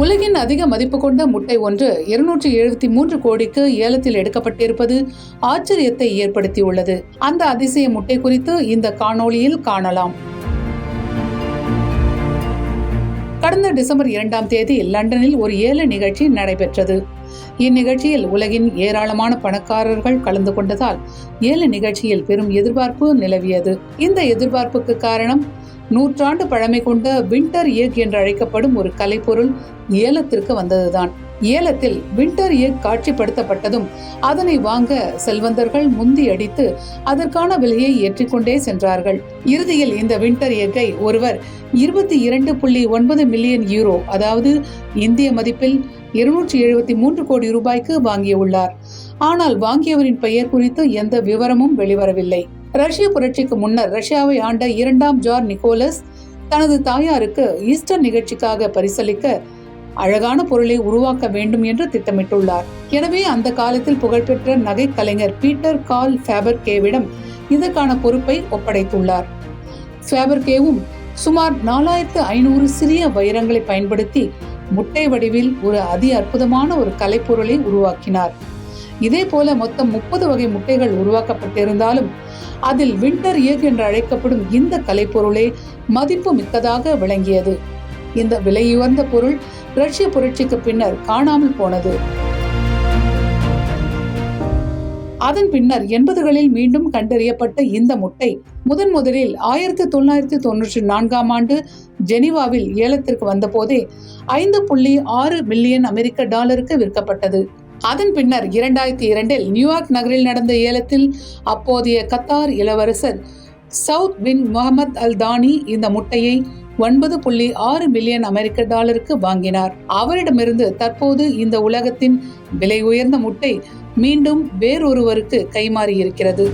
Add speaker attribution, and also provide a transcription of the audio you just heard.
Speaker 1: உலகின் அதிக மதிப்பு கொண்ட முட்டை ஒன்று இருநூற்றி எழுபத்தி மூன்று கோடிக்கு ஏலத்தில் எடுக்கப்பட்டிருப்பது ஆச்சரியத்தை ஏற்படுத்தியுள்ளது. அந்த அதிசய முட்டை குறித்து இந்த காணொளியில் காணலாம். கடந்த டிசம்பர் இரண்டாம் தேதி லண்டனில் ஒரு ஏல நிகழ்ச்சி நடைபெற்றது. இந்நிகழ்ச்சியில் உலகின் ஏராளமான பணக்காரர்கள் கலந்து கொண்டதால் ஏல நிகழ்ச்சியில் பெரும் எதிர்பார்ப்பு நிலவியது. இந்த எதிர்பார்ப்புக்கு காரணம் நூற்றாண்டு பழமை கொண்ட வின்டர் எக் என்று அழைக்கப்படும் ஒரு கலைப்பொருள் ஏலத்திற்கு வந்ததுதான். ஏலத்தில் வின்டர் எக் காட்சிப்படுத்தப்பட்டதும் அதனை வாங்க செல்வந்தர்கள் முந்தி அடித்து அதற்கான விலையை ஏற்றிக்கொண்டே சென்றார்கள். இறுதியில் இந்த வின்டர் எக்கை ஒருவர் இருபத்தி இரண்டு புள்ளி ஒன்பது மில்லியன் யூரோ அதாவது இந்திய மதிப்பில் இருநூற்றி எழுபத்தி மூன்று கோடி ரூபாய்க்கு வாங்கியுள்ளார். ஆனால் வாங்கியவரின் பெயர் குறித்து எந்த விவரமும் வெளிவரவில்லை. ரஷ்ய புரட்சிக்கு முன்னர் ரஷ்யாவை ஆண்ட இரண்டாம் ஜார் நிக்கோலஸ் தனது தாயாருக்கு ஈஸ்டர் நிகழ்ச்சிக்காக பரிசளிக்க அழகான பொருளை உருவாக்க வேண்டும் என்று திட்டமிட்டுள்ளார். எனவே அந்த காலத்தில் புகழ்பெற்ற நகை கலைஞர் பீட்டர் கால் ஃபேபர் கேவிடம் இதற்கான பொறுப்பை ஒப்படைத்துள்ளார். ஃபேபர் கேவும் சுமார் நாலாயிரத்து ஐநூறு சிறிய வைரங்களை பயன்படுத்தி முட்டை வடிவில் ஒரு அதி அற்புதமான ஒரு கலைப்பொருளை உருவாக்கினார். இதே போல மொத்தம் முப்பது வகை முட்டைகள் உருவாக்கப்பட்டிருந்தாலும் அதில் விண்டர் எக் என்று அழைக்கப்படும் இந்த கலைப்பொருளே மதிப்பு மிக்கதாக விளங்கியது. இந்த விலையுயர்ந்த பொருள் ரஷ்ய புரட்சிக்கு பின்னர் காணாமல் போனது. அதன் பின்னர் எண்பதுகளில் மீண்டும் கண்டறியப்பட்ட இந்த முட்டை முதன் முதலில் ஆயிரத்தி தொள்ளாயிரத்தி தொன்னூற்றி நான்காம் ஆண்டு ஜெனீவாவில் ஏலத்திற்கு வந்தபோதே ஐந்து புள்ளி ஆறு மில்லியன் அமெரிக்க டாலருக்கு விற்கப்பட்டது. அதன் பின்னர் இரண்டாயிரத்தி இரண்டில் நியூயார்க் நகரில் நடந்த ஏலத்தில் அப்போதைய கத்தார் இளவரசர் சவுத் பின் முகமது அல் தானி இந்த முட்டையை ஒன்பது புள்ளி ஆறு மில்லியன் அமெரிக்க டாலருக்கு வாங்கினார். அவரிடமிருந்து தற்போது இந்த உலகத்தின் விலை உயர்ந்த முட்டை மீண்டும் வேறொருவருக்கு கைமாறி இருக்கிறது